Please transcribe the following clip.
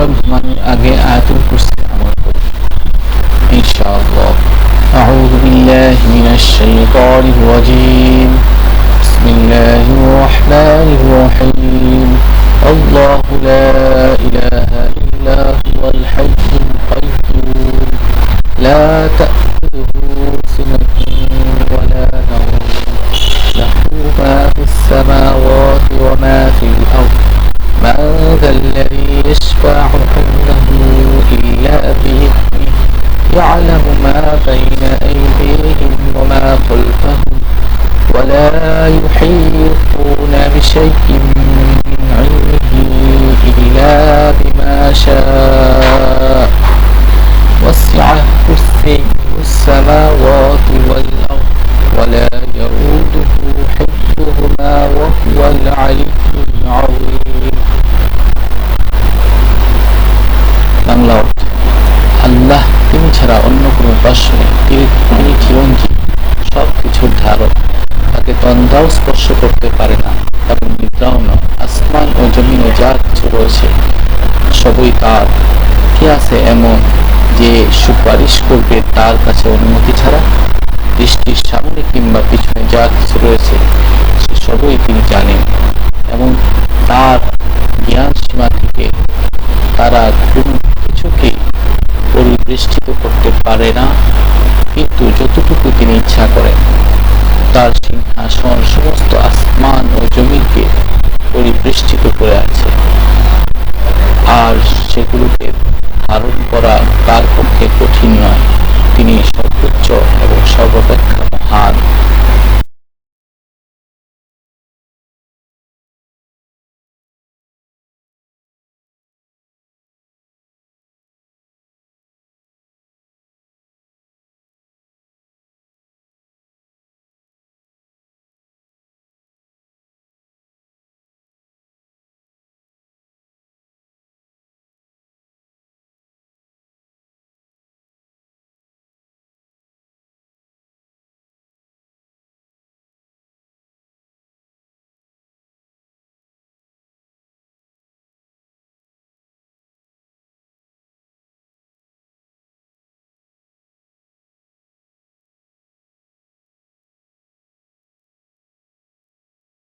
আমরা ঘুমানোর আগে আয়াতুল কুরসি আমল করি ইনশাআল্লাহ أعوذ بالله من الشيطان الرجيم بسم الله الرحمن الرحيم الله لا إله إلا هو الحي القيوم لا تأخذه يشفع عنده إلا بإذنه يعلم ما بين أيديهم وما خلفهم ولا يحيطون بشيء من علمه إلا بما شاء. وسع كرسيه السماوات বাংলা আল্লাহ তিনি ছাড়া অন্য কোনো উপাস্য তিনি চিরঞ্জীব। সব কিছুর ধারক। তাকে তন্দ্রাও স্পর্শ করতে পারে না। এবং নিদ্রাও নয় আসমান ও জমিনে যা কিছু রয়েছে, সবই তার। কি আছে এমন যে সুপারিশ করবে তার কাছে অনুমতি ছাড়া? দৃষ্টির সামনে কিংবা পিছনে যা কিছু রয়েছে, সে সবই তিনি জানেন। এবং তার পারে না কিন্তু যতটুকু তিনি ইচ্ছা করেন, তার সিংহাসন সমস্ত আসমান ও জমিকে পরিবৃষ্টিত করে আছে। আর সেগুলোকে ধারণ করা তার পক্ষে কঠিন নয়।